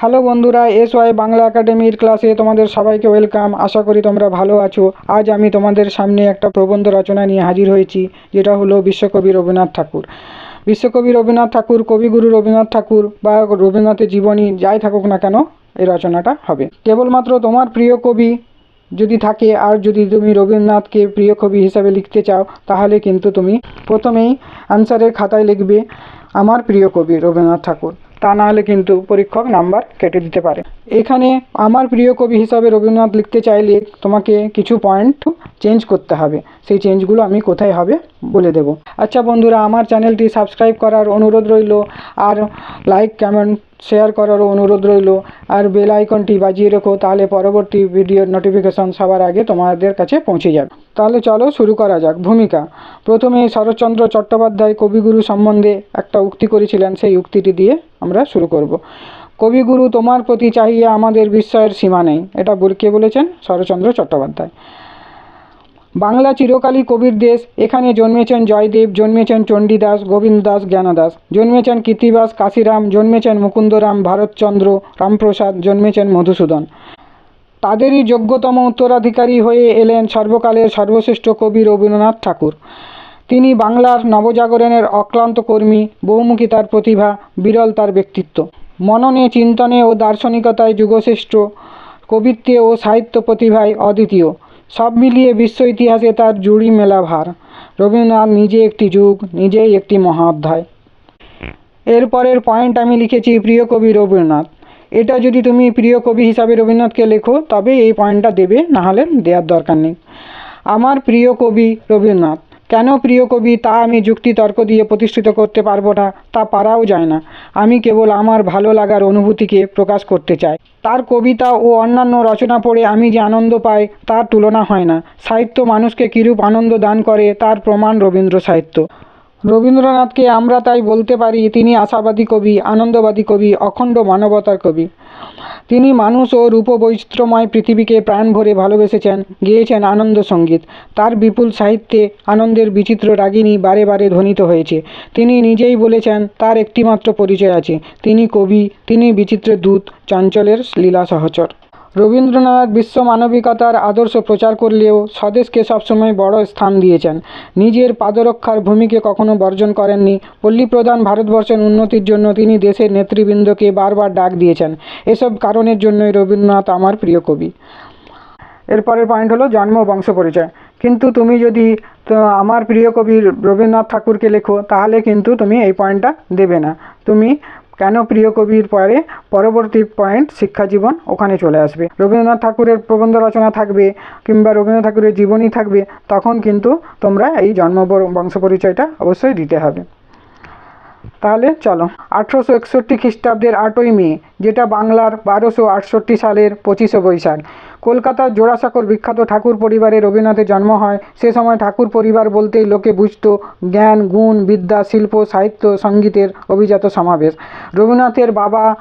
Hello বন্ধুরা S Y Bangla একাডেমির ক্লাসে তোমাদের সবাইকে ওয়েলকাম। আশা করি তোমরা ভালো আছো। আজ আমি তোমাদের সামনে একটা প্রবন্ধ রচনা নিয়ে হাজির হয়েছি, যেটা হলো বিশ্বকবি রবীন্দ্রনাথ ঠাকুর। বিশ্বকবি রবীন্দ্রনাথ ঠাকুর, কবিগুরু রবীন্দ্রনাথ ঠাকুর বা রবীন্দ্রনাথের জীবনী যাই থাকুক না কেন, এই রচনাটা হবে। কেবলমাত্র তোমার প্রিয় কবি যদি থাকে, আর যদি তুমি রবীন্দ্রনাথকে প্রিয় কবি হিসাবে লিখতে চাও, তাহলে কিন্তু তুমি প্রথমেই আনসারের খাতায় লিখবে, আমার প্রিয় কবি রবীন্দ্রনাথ ঠাকুর। তা না হলে কিন্তু পরীক্ষক নাম্বার কেটে দিতে পারে। এখানে আমার প্রিয় কবি হিসাবে রবীন্দ্রনাথ লিখতে চাইলে তোমাকে কিছু পয়েন্ট চেঞ্জ করতে হবে। সেই চেঞ্জগুলো আমি কোথায় হবে বলে দেব। আচ্ছা বন্ধুরা, আমার চ্যানেলটি সাবস্ক্রাইব করার অনুরোধ রইল, আর লাইক কমেন্ট শেয়ার করারও অনুরোধ রইল, আর বেল আইকনটি বাজিয়ে রেখো, তাহলে পরবর্তী ভিডিওর নোটিফিকেশন সবার আগে তোমাদের কাছে পৌঁছে যাবে। তাহলে চলো শুরু করা যাক। ভূমিকা। প্রথমে শরৎচন্দ্র চট্টোপাধ্যায় কবিগুরু সম্বন্ধে একটা উক্তি করেছিলেন, সেই উক্তিটি দিয়ে আমরা শুরু করব। কবিগুরু, তোমার প্রতি চাহিয়া আমাদের বিস্ময়ের সীমা নেই। এটা কে বলেছেন শরৎচন্দ্র চট্টোপাধ্যায়। বাংলা চিরকালই কবির দেশ। এখানে জন্মেছেন জয়দেব, জন্মেছেন চণ্ডীদাস গোবিন্দ দাস জ্ঞানদাস। জন্মেছেন কীর্তিবাস, কাশিরাম, জন্মেছেন মুকুন্দরাম, ভারতচন্দ্র, রামপ্রসাদ, জন্মেছেন মধুসূদন। তাদেরই যোগ্যতম উত্তরাধিকারী হয়ে এলেন সর্বকালের সর্বশ্রেষ্ঠ কবি রবীন্দ্রনাথ ঠাকুর। তিনি বাংলার নবজাগরণের অক্লান্ত কর্মী, বহুমুখী তার প্রতিভা, বিরল তার ব্যক্তিত্ব। মননে, চিন্তনে ও দার্শনিকতায় যুগশ্রেষ্ঠ কবিত্বে ও সাহিত্য প্রতিভায় অদ্বিতীয়। সব মিলিয়ে বিশ্ব ইতিহাসে তার জুড়ি মেলা ভার। রবীন্দ্রনাথ নিজে একটি যুগ, নিজেই একটি মহাধ্যায়। এরপরের পয়েন্ট আমি লিখেছি প্রিয় কবি রবীন্দ্রনাথ। এটা যদি তুমি প্রিয় কবি হিসাবে রবীন্দ্রনাথকে লেখো তবে এই পয়েন্টটা দেবে, নাহলে দেওয়ার দরকার নেই। আমার প্রিয় কবি রবীন্দ্রনাথ। কেন প্রিয় কবি, তা আমি যুক্তি তর্ক দিয়ে প্রতিষ্ঠিত করতে পারব না, তা পারাও যায় না। আমি কেবল আমার ভালো লাগার অনুভূতিকে প্রকাশ করতে চাই। তার কবিতা ও অন্যান্য রচনা পড়ে আমি যে আনন্দ পাই, তার তুলনা হয় না। সাহিত্য মানুষকে কিরূপ আনন্দ দান করে, তার প্রমাণ রবীন্দ্র সাহিত্য। রবীন্দ্রনাথকে আমরা তাই বলতে পারি, তিনি আশাবাদী কবি, আনন্দবাদী কবি, অখণ্ড মানবতার কবি। তিনি মানুষ ও রূপবৈচিত্র্যময় পৃথিবীকে প্রাণ ভরে ভালোবেসেছেন, গেয়েছেন আনন্দ সংগীত। তার বিপুল সাহিত্যে আনন্দের বিচিত্র রাগিনী বারে বারে ধ্বনিত হয়েছে। তিনি নিজেই বলেছেন, তার একটিমাত্র পরিচয় আছে। তিনি কবি, তিনি বিচিত্র দূত চঞ্চলের লীলা সহচর। রবীন্দ্রনাথ বিশ্ব মানবিকতার আদর্শ প্রচার করলেও স্বদেশকে সবসময় বড় স্থান দিয়েছেন। নিজের পাদরক্ষার ভূমিকে কখনো বর্জন করেননি। পল্লীপ্রধান ভারতবর্ষের উন্নতির জন্য তিনি দেশের নেতৃবৃন্দকে বারবার ডাক দিয়েছেন। এসব কারণের জন্যই রবীন্দ্রনাথ আমার প্রিয় কবি। এরপরের পয়েন্ট হলো জন্ম বংশ পরিচয়। কিন্তু তুমি যদি আমার প্রিয় কবি রবীন্দ্রনাথ ঠাকুরকে লেখো, তাহলে কিন্তু তুমি এই পয়েন্টটা দেবে না। তুমি কেন প্রিয় কবির পরে পরবর্তী পয়েন্ট শিক্ষাজীবন ওখানে চলে আসবে? রবীন্দ্রনাথ ঠাকুরের প্রবন্ধ রচনা থাকবে কিংবা রবীন্দ্রনাথ ঠাকুরের জীবনী থাকবে, তখন কিন্তু তোমরা এই জন্ম বংশ পরিচয়টা অবশ্যই দিতে হবে। তাহলে চলো, আঠেরোশো একষট্টি খ্রিস্টাব্দের আটই মে, যেটা বাংলার বারোশো আটষট্টি সালের পঁচিশে বৈশাখ। কলকাতার জোড়াসাঁকোর বিখ্যাত ঠাকুর পরিবারে রবীন্দ্রনাথের জন্ম হয়। সে সময় ঠাকুর পরিবার বলতেই লোকে বুঝত, জ্ঞান, গুণ, বিদ্যা, শিল্প, সাহিত্য, সঙ্গীতের অভিজাত সমাবেশ। রবীন্দ্রনাথের বাবা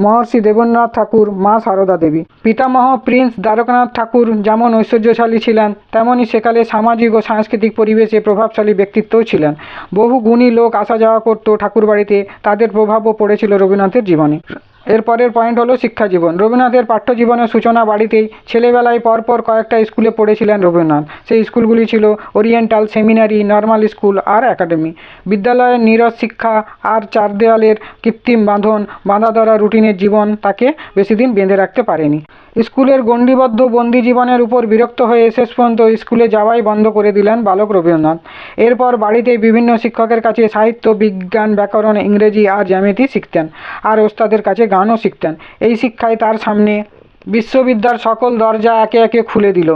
মহর্ষি দেবেন্দ্রনাথ ঠাকুর, মা সারদা দেবী। পিতামহ প্রিন্স দ্বারকানাথ ঠাকুর যেমন ঐশ্বর্যশালী ছিলেন তেমনই সেকালে সামাজিক ও সাংস্কৃতিক পরিবেশে প্রভাবশালী ব্যক্তিত্বও ছিলেন। বহু গুণী লোক আসা যাওয়া করতো ঠাকুর বাড়িতে তাদের প্রভাবও পড়েছিল রবীন্দ্রনাথের জীবনে। এরপরের পয়েন্ট হলো শিক্ষা জীবন। রবীন্দ্রনাথের পাঠ্যজীবনের সূচনা বাড়িতেই ছেলেবেলায় পরপর কয়েকটা স্কুলে পড়েছিলেন রবীন্দ্রনাথ। সেই স্কুলগুলি ছিল ওরিয়েন্টাল সেমিনারি নর্মাল স্কুল আর একাডেমি বিদ্যালয়ের নীরজ শিক্ষা আর চার দেওয়ালের কৃত্রিম বাঁধন বাঁধা ধরা রুটিনের জীবন তাকে বেশি দিন বেঁধে রাখতে পারেনি। স্কুলের গণ্ডিবদ্ধ বন্দি জীবনের উপর বিরক্ত হয়ে শেষ পর্যন্ত স্কুলে যাওয়াই বন্ধ করে দিলেন বালক রবীন্দ্রনাথ। এরপর বাড়িতে বিভিন্ন শিক্ষকের কাছে সাহিত্য, বিজ্ঞান, ব্যাকরণ, ইংরেজি আর জ্যামিতি শিখতেন আর ওস্তাদের কাছে গানও শিখতেন। এই শিক্ষায় তার সামনে বিশ্ববিদ্যার সকল দরজা একে একে খুলে দিল।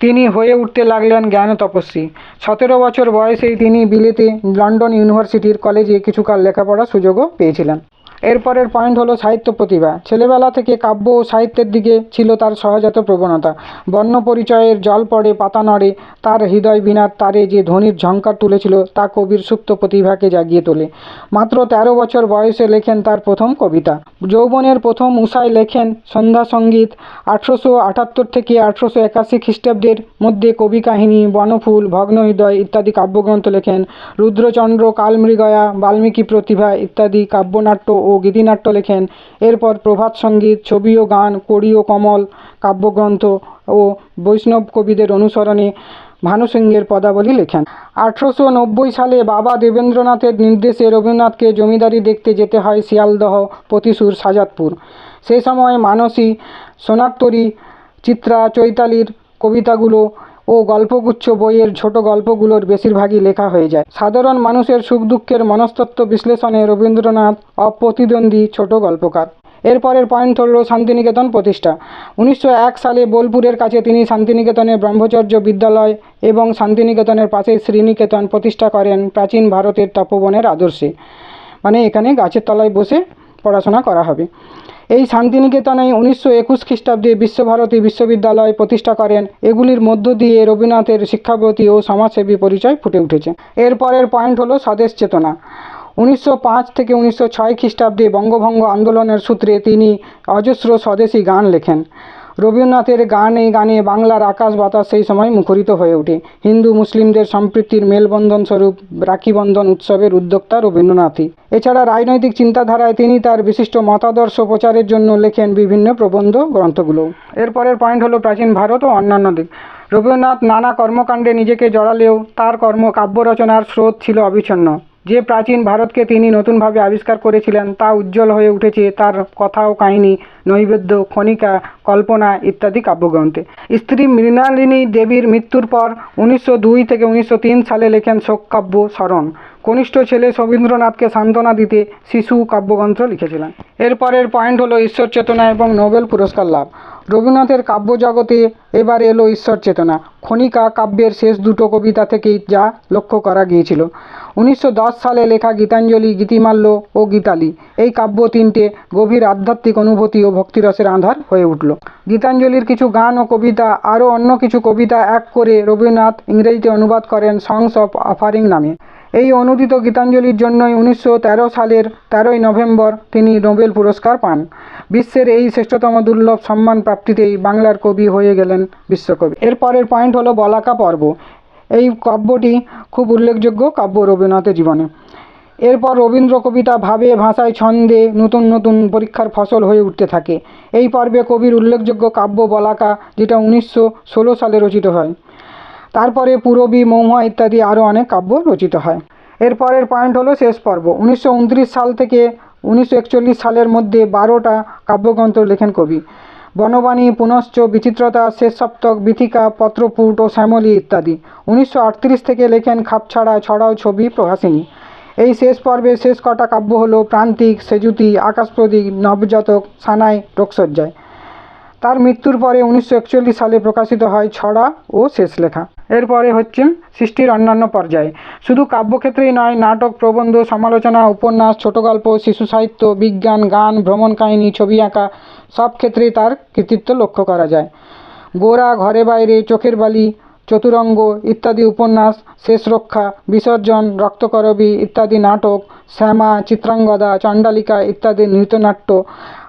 তিনি হয়ে উঠতে লাগলেন জ্ঞান তপস্বী। সতেরো বছর বয়সেই তিনি বিলেতে লন্ডন ইউনিভার্সিটির কলেজে কিছুকাল লেখাপড়ার সুযোগও পেয়েছিলেন। এরপরের পয়েন্ট হলো সাহিত্য প্রতিভা। ছেলেবেলা থেকে কাব্য ও সাহিত্যের দিকে ছিল তার সহজাত প্রবণতা। বর্ণ পরিচয়ের জল পড়ে পাতা নড়ে, তার হৃদয় বিনার তারে যে ধ্বনির ঝঙ্কার তুলেছিল, তা কবির সুপ্ত প্রতিভাকে জাগিয়ে তোলে। মাত্র তেরো বছর বয়সে লেখেন তার প্রথম কবিতা। যৌবনের প্রথম উষায় লেখেন সন্ধ্যা সংগীত। আঠেরোশো আটাত্তর থেকে আঠেরোশো একাশি খ্রিস্টাব্দের মধ্যে কবি কাহিনী, বনফুল, ভগ্নহৃদয় ইত্যাদি কাব্যগ্রন্থ লেখেন। রুদ্রচন্দ্র, কালমৃগয়া, বাল্মীকি প্রতিভা ইত্যাদি কাব্যনাট্য ও গীতিনাট্য লেখেন। এরপর প্রভাত সংগীত, ছবি ও গান, কড়ি ও কমল, কাব্যগ্রন্থ ও বৈষ্ণব কবিদের অনুসরণে ভানুসিংহের পদাবলী লেখেন। আঠেরোশো নব্বই সালে বাবা দেবেন্দ্রনাথের নির্দেশে রবীন্দ্রনাথকে জমিদারি দেখতে যেতে হয় শিয়ালদহ প্রতিসুর সাজাদপুর সেই সময় মানসী, সোনারতরী, চিত্রা, চৈতালির কবিতাগুলো ও গল্পগুচ্ছ বইয়ের ছোট গল্পগুলোর বেশিরভাগই লেখা হয়ে যায়। সাধারণ মানুষের সুখ দুঃখের মনস্তত্ত্ব বিশ্লেষণে রবীন্দ্রনাথ অপ্রতিদ্বন্দ্বী ছোট গল্পকার। এরপরের পয়েন্ট হলো শান্তিনিকেতন প্রতিষ্ঠা। উনিশশো এক সালে বোলপুরের কাছে তিনি শান্তিনিকেতনের ব্রহ্মচর্য বিদ্যালয় এবং শান্তিনিকেতনের পাশে শ্রীনিকেতন প্রতিষ্ঠা করেন প্রাচীন ভারতের তপবনের আদর্শে। মানে এখানে গাছের তলায় বসে পড়াশোনা করা হবে। এই শান্তিনিকেতনে উনিশশো একুশ খ্রিস্টাব্দে বিশ্বভারতী বিশ্ববিদ্যালয় প্রতিষ্ঠা করেন। এগুলির মধ্য দিয়ে রবীন্দ্রনাথের শিক্ষাব্রতী ও সমাজসেবী পরিচয় ফুটে উঠেছে। এরপরের পয়েন্ট হলো স্বদেশ চেতনা। উনিশশো পাঁচ থেকে উনিশশো ছয় খ্রিস্টাব্দে বঙ্গভঙ্গ আন্দোলনের সূত্রে তিনি অজস্র স্বদেশী গান লেখেন। রবীন্দ্রনাথের গানে গানে বাংলার আকাশ বাতাস সেই সময় মুখরিত হয়ে ওঠে। হিন্দু, মুসলিমদের সম্প্রীতির মেলবন্ধন স্বরূপ রাখিবন্ধন উৎসবের উদ্যোক্তা রবীন্দ্রনাথই। এছাড়া রাজনৈতিক চিন্তাধারায় তিনি তার বিশিষ্ট মতাদর্শ প্রচারের জন্য লেখেন বিভিন্ন প্রবন্ধ গ্রন্থগুলো। এরপরের পয়েন্ট হলো প্রাচীন ভারত ও অন্যান্য দিক। রবীন্দ্রনাথ নানা কর্মকাণ্ডে নিজেকে জড়ালেও তার কর্ম কাব্য রচনার স্রোত ছিল অবিচ্ছিন্ন। যে প্রাচীন ভারতকে তিনি নতুনভাবে আবিষ্কার করেছিলেন, তা উজ্জ্বল হয়ে উঠেছে তার কথা ও কাহিনী, নৈবেদ্য, খনিকা, কল্পনা ইত্যাদি কাব্যগ্রন্থে। স্ত্রী মৃণালিনী দেবীর মৃত্যুর পর উনিশশো দুই থেকে উনিশশো তিন সালে লেখেন শোক কাব্য স্মরণ। কনিষ্ঠ ছেলে রবীন্দ্রনাথকে সান্ত্বনা দিতে শিশু কাব্যগ্রন্থ লিখেছিলেন। এরপরের পয়েন্ট হলো ঈশ্বর চেতনা এবং নোবেল পুরস্কার লাভ। রবীন্দ্রনাথের কাব্যজগতে এবার এলো ঈশ্বর চেতনা। খনিকা কাব্যের শেষ দুটো কবিতা থেকেই যা লক্ষ্য করা গিয়েছিল। উনিশশো দশ সালে লেখা গীতাঞ্জলি, গীতিমাল্য ও গীতালি। এই কাব্য তিনটে গভীর আধ্যাত্মিক অনুভূতি ও ভক্তিরসের আধার হয়ে উঠল। গীতাঞ্জলির কিছু গান ও কবিতা, আরও অন্য কিছু কবিতা এক করে রবীন্দ্রনাথ ইংরেজিতে অনুবাদ করেন সংস অফ অফারিং নামে। এই অনুদিত গীতাঞ্জলির জন্যই উনিশশো তেরো সালের তেরোই নভেম্বর তিনি নোবেল পুরস্কার পান। বিশ্বের এই শ্রেষ্ঠতম দুর্লভ সম্মান প্রাপ্তিতেই বাংলার কবি হয়ে গেলেন বিশ্বকবি। এরপরের পয়েন্ট হলো বলাকা পর্ব। এই কাব্যটি খুব উল্লেখযোগ্য কাব্য রবীন্দ্রনাথের জীবনে। এরপর রবীন্দ্র কবিতা ভাবে ভাষায় ছন্দে নতুন নতুন পরীক্ষার ফসল হয়ে উঠতে থাকে। এই পর্বে কবির উল্লেখযোগ্য কাব্য বলাকা, যেটা উনিশশো ষোলো সালে রচিত হয়। তারপরে পূরবী মহুয়া ইত্যাদি আরও অনেক কাব্য রচিত হয়। এরপরের পয়েন্ট হলো শেষ পর্ব। উনিশশো উনত্রিশ সাল থেকে উনিশশো একচল্লিশ সালের মধ্যে বারোটা কাব্যগ্রন্থ লেখেন কবি। বনবাণী, পুনশ্চ বিচিত্রতা শেষ সপ্তক বিথিকা, পত্রপুট ও শ্যামলী ইত্যাদি। উনিশশো আটত্রিশ থেকে লেখেন খাপছাড়া, ছড়াও ছবি প্রহাসিনী। এই শেষ পর্বের শেষ কটা কাব্য হলো প্রান্তিক, সেজুতি, আকাশপ্রদীপ, নবজাতক, সানাই রোগসজ্জায় তার মৃত্যুর পরে উনিশশো একচল্লিশ সালে প্রকাশিত হয় ছড়া ও শেষ লেখা এরপরে হচ্ছে সৃষ্টির অন্যান্য পর্যায়ে। শুধু কাব্যক্ষেত্রেই নয়, নাটক, প্রবন্ধ, সমালোচনা, উপন্যাস ছোট গল্প শিশু সাহিত্য, বিজ্ঞান, গান, ভ্রমণ কাহিনী, ছবি আঁকা, সব ক্ষেত্রেই তার কৃতিত্ব লক্ষ্য করা যায়। গোরা ঘরে বাইরে, চোখের বালি, চতুরঙ্গ ইত্যাদি উপন্যাস, শেষ রক্ষা, বিসর্জন, রক্তকরবী ইত্যাদি নাটক, শ্যামা, চিত্রাঙ্গদা, চণ্ডালিকা ইত্যাদি নৃত্যনাট্য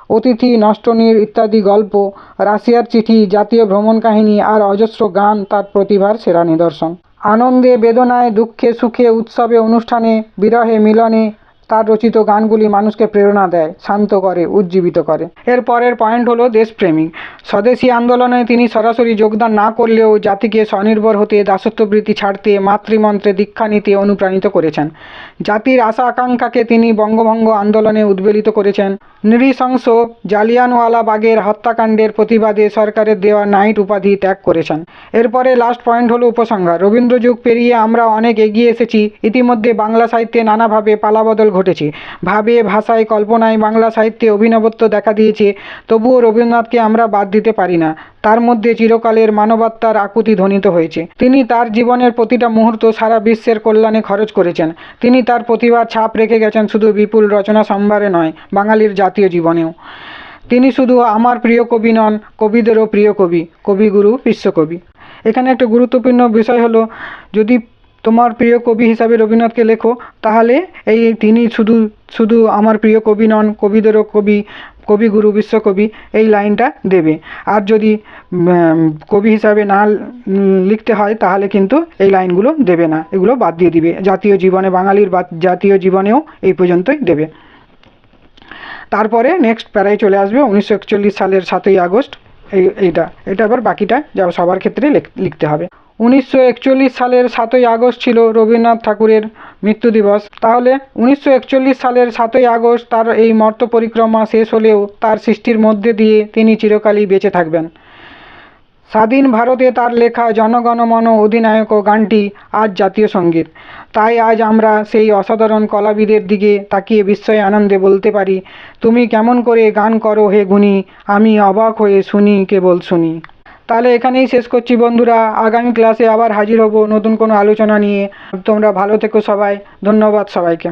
অতিথি, নষ্টনীর ইত্যাদি গল্প, রাশিয়ার চিঠি, জাতীয় ভ্রমণ কাহিনী আর অজস্র গান তার প্রতিভার সেরা নিদর্শন। আনন্দে, বেদনায়, দুঃখে, সুখে, উৎসবে, অনুষ্ঠানে, বিরহে, মিলনে তার রচিত গানগুলি মানুষকে প্রেরণা দেয়, শান্ত করে, উজ্জীবিত করে। এর পরের পয়েন্ট হলো দেশপ্রেমিক। স্বদেশী আন্দোলনে তিনি সরাসরি যোগদান না করলেও জাতিকে স্বনির্ভর হতে, দাসত্ববৃত্তি ছাড়তে, মাতৃমন্ত্রে দীক্ষা নিতে অনুপ্রাণিত করেছেন। জাতির আশা আকাঙ্ক্ষাকে তিনি বঙ্গভঙ্গ আন্দোলনে উদ্বেলিত করেছেন। নৃশংস জালিয়ানওয়ালা বাগের হত্যাকাণ্ডের প্রতিবাদে সরকারের দেওয়া নাইট উপাধি ত্যাগ করেছেন। এরপরে লাস্ট পয়েন্ট হলো উপসংহার। রবীন্দ্র যুগ পেরিয়ে আমরা অনেক এগিয়ে এসেছি। ইতিমধ্যে বাংলা সাহিত্যে নানাভাবে পালাবদল ঘটেছে। ভাবে ভাষায়, কল্পনায় বাংলা সাহিত্যে অভিনবত্ব দেখা দিয়েছে, তবুও রবীন্দ্রনাথকে আমরা বাদ দিতে পারি না। তার মধ্যে চিরকালের মানবাত্মার আকুতি ধ্বনিত হয়েছে। তিনি তার জীবনের প্রতিটা মুহূর্ত সারা বিশ্বের কল্যাণে খরচ করেছেন। তিনি তার প্রতিভার ছাপ রেখে গেছেন শুধু বিপুল রচনা সম্ভারে নয়, বাঙালির জাতীয় জীবনেও। তিনি শুধু আমার প্রিয় কবি নন, কবিদেরও প্রিয় কবি, কবিগুরু বিশ্বকবি। এখানে একটা গুরুত্বপূর্ণ বিষয় হলো, যদি তোমার প্রিয় কবি হিসাবে রবীন্দ্রনাথকে লেখো, তাহলে এই তিনি শুধু শুধু আমার প্রিয় কবি নন, কবিদেরও কবি, কবিগুরু, বিশ্বকবি, এই লাইনটা দেবে। আর যদি কবি হিসাবে না লিখতে হয়, তাহলে কিন্তু এই লাইনগুলো দেবে না। এগুলো বাদ দিয়ে দিবে। জাতীয় জীবনে, বাঙালির জাতীয় জীবনেও এই পর্যন্তই দেবে। তারপরে নেক্সট প্যারায় চলে আসবে উনিশশো একচল্লিশ সালের সাতই আগস্ট। এই, এইটা, এটা আবার বাকিটা যা সবার ক্ষেত্রে লেখ- লিখতে হবে। উনিশশো একচল্লিশ সালের সাতই আগস্ট ছিল রবীন্দ্রনাথ ঠাকুরের মৃত্যু দিবস। তাহলে উনিশশো একচল্লিশ সালের সাতই আগস্ট তার এই মর্ত পরিক্রমা শেষ হলেও তার সৃষ্টির মধ্যে দিয়ে তিনি চিরকালই বেঁচে থাকবেন। স্বাধীন ভারতে তার লেখা জনগণমন অধিনায়ক গানটি আজ জাতীয় সংগীত। তাই আজ আমরা সেই অসাধারণ কলাবিদের দিকে তাকিয়ে বিস্ময় আনন্দে বলতে পারি, তুমি কেমন করে গান করো হে গুণী? আমি অবাক হয়ে শুনি, কেবল শুনি। তাহলে এখানেই শেষ করছি বন্ধুরা। আগামী ক্লাসে আবার হাজির হব নতুন কোনো আলোচনা নিয়ে। তোমরা ভালো থেকো সবাই। ধন্যবাদ সবাইকে।